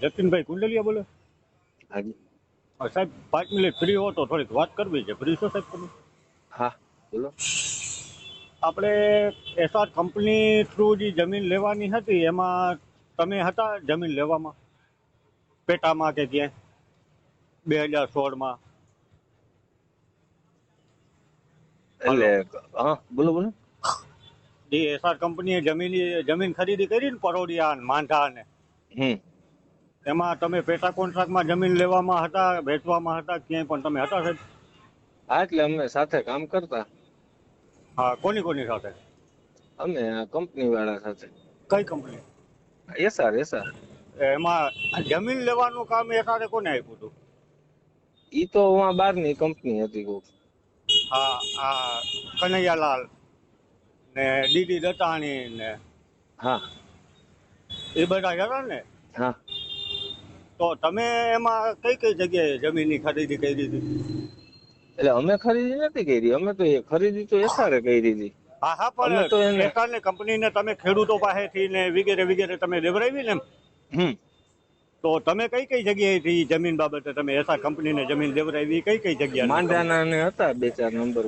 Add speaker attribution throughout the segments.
Speaker 1: જતીનભાઈ કુંડલિયા બોલો? સાહેબ પાંચ મિનિટ ફ્રી હો તો થોડીક વાત કરવી છે. ફ્રી છો સાહેબ તમે?
Speaker 2: હા બોલો.
Speaker 1: આપણે એસઆર કંપની થ્રુ જે જમીન લેવાની હતી એમાં તમે હતા જમીન લેવામાં? પેટામાં કે ક્યાંય? બે હજાર સોળમાં?
Speaker 2: એટલે હા બોલો બોલો.
Speaker 1: જે એસઆર કંપનીએ જમીન જમીન ખરીદી કરી ને પરોડિયા ને માંઢા ને
Speaker 2: હમ.
Speaker 1: એમાં તમે પેટા કોન્ટ્રાક્ટમાં જમીન લેવામાં હતા વેચવામાં હતા ક્યાંય પણ તમે હતા સાહેબ?
Speaker 2: હા એટલે અમે સાથે કામ કરતા.
Speaker 1: હા કોની કોની સાથે?
Speaker 2: અમે કંપની વાળા સાથે.
Speaker 1: કઈ કંપની?
Speaker 2: SR SR.
Speaker 1: એમાં જમીન લેવાનું કામ એસઆરે કોને આપ્યું હતું?
Speaker 2: ઈ તો હું બહારની કંપની હતી કોક
Speaker 1: હા આ કનૈયાલાલ ને ડીડી દત્તાણી ને
Speaker 2: હા.
Speaker 1: એ બધા હતા ને?
Speaker 2: હા.
Speaker 1: તો તમે એમાં કઈ કઈ જગ્યાએ જમીનની ખરીદી કરી હતી
Speaker 2: એટલે અમે ખરીદી નથી કરી. અમે તો એ ખરીદી તો એસારે કરી હતી
Speaker 1: હા હા પણ એસઆરની કંપનીને તમે ખેડૂતો પાસેથી ને વગેરે વગેરે તમે લેવડાવી ને
Speaker 2: હમ.
Speaker 1: તો તમે કઈ કઈ જગ્યાએથી જમીન બાબતે તમે એસા કંપનીને જમીન લેવડાવી કઈ કઈ જગ્યાએ?
Speaker 2: માંડાના ને હતા બે ચાર નંબર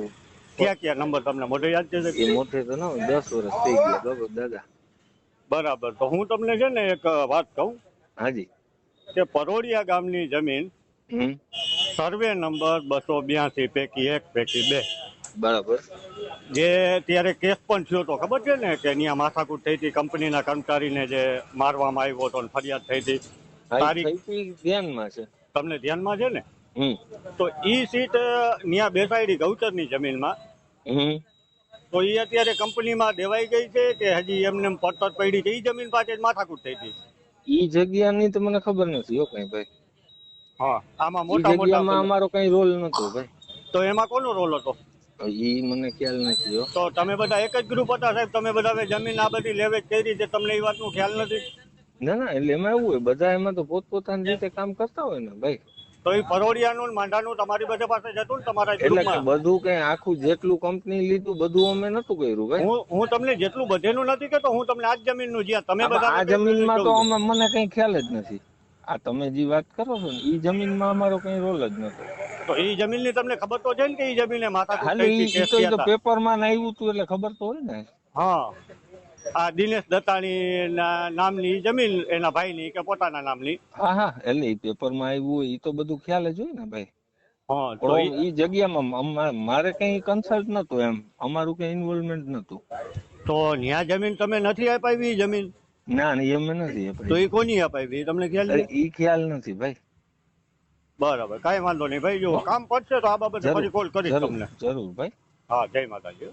Speaker 1: ક્યાં ક્યાં નંબર તમને મોઢે યાદ છે?
Speaker 2: કે મોટે તો ના દસ વર્ષ થઈ ગયા બરોબર દાદા.
Speaker 1: બરાબર. તો હું તમને છે ને એક વાત કહું?
Speaker 2: હાજી.
Speaker 1: કે પરોડિયા ગામની જમીન. સર્વે નંબર બસો બ્યાસી પૈકી એક પૈકી બે.
Speaker 2: બરાબર.
Speaker 1: જે ત્યારે કેસ પણ થયો તો ખબર છે ને કે અહીંયા માથાકૂટ થઈ હતી કંપનીના કર્મચારીને જે મારવામાં આવ્યો હતો ફરિયાદ થઈ હતી. તારીખ
Speaker 2: ધ્યાનમાં છે.
Speaker 1: તમને ધ્યાનમાં છે ને? તો ઈ સીટ ત્યાં બેસાડી ગૌચરની જમીનમાં. તો એ અત્યારે કંપનીમાં દેવાઈ ગઈ છે કે હજી એમને પડતર પડી છે એ જમીન પાસે જ માથાકૂટ થઈ હતી
Speaker 2: ઈ જગ્યાની તો મને ખબર નથી હો કઈ ભાઈ.
Speaker 1: હા આમાં મોટા મોટા
Speaker 2: અમારો કઈ રોલ નતો ભાઈ.
Speaker 1: તો એમાં કોનો રોલ હતો?
Speaker 2: ઈ મને ખ્યાલ નથી હો.
Speaker 1: તો તમે બધા એક જ ગ્રુપ હતા સાહેબ? તમે બધા જમીન આ બધી લેવે કઈ છે તમને એ વાતનો ખ્યાલ નથી?
Speaker 2: ના ના એટલે એમાં એવું હોય બધા એમાં તો પોતપોતાની રીતે કામ કરતા હોય ને ભાઈ.
Speaker 1: તો એ પરોડિયાનું ને માંડાનું તમારી બધે પાસે જતું ને તમારા
Speaker 2: એટલે બધું કઈ આખું જેટલું કંપની લીધું બધું અમે નતું કર્યું ભાઈ.
Speaker 1: હું હું તમને જેટલું બધેનું નથી કહેતો હું તમને આ જ જમીનનું જ્યાં તમે બધા
Speaker 2: આ જમીનમાં તો અમે મને કઈ ખ્યાલ જ નથી. આ તમે જે વાત કરો છો ને ઈ જમીનમાં અમારો કઈ રોલ જ નથી.
Speaker 1: તો એ જમીનની તમને ખબર તો છે ને કે એ જમીને માથા
Speaker 2: તો પેપરમાં આવ્યું હતું? એટલે ખબર તો હોય ને.
Speaker 1: હા. આ દિનેશ દત્તાણી નામની જમીન એના ભાઈની કે પોતાના નામની?
Speaker 2: હા હા એટલે પેપરમાં આવ્યું હોય ઈ તો બધું ખ્યાલ જ હોય ને ભાઈ.
Speaker 1: હા તો
Speaker 2: તો
Speaker 1: ઈ-
Speaker 2: ઈ જગ્યામાં મારે કઈ કન્સલ્ટ નતું એમ. અમારું કઈ ઇન્વોલ્વમેન્ટ નતું
Speaker 1: તો ન્યા જમીન તમે નથી અપાવી જમીન?
Speaker 2: ના ના એમ નથી એ
Speaker 1: તો એ કોની અપાવી? એ તમને ખ્યાલ
Speaker 2: એ ખ્યાલ નથી ભાઈ.
Speaker 1: બરાબર કાંઈ વાંધો નહીં ભાઈ જો કામ પડશે તો આ બાબતે ફરી કોલ કરીશ તમને.
Speaker 2: જરૂર ભાઈ.
Speaker 1: હા જય માતાજી.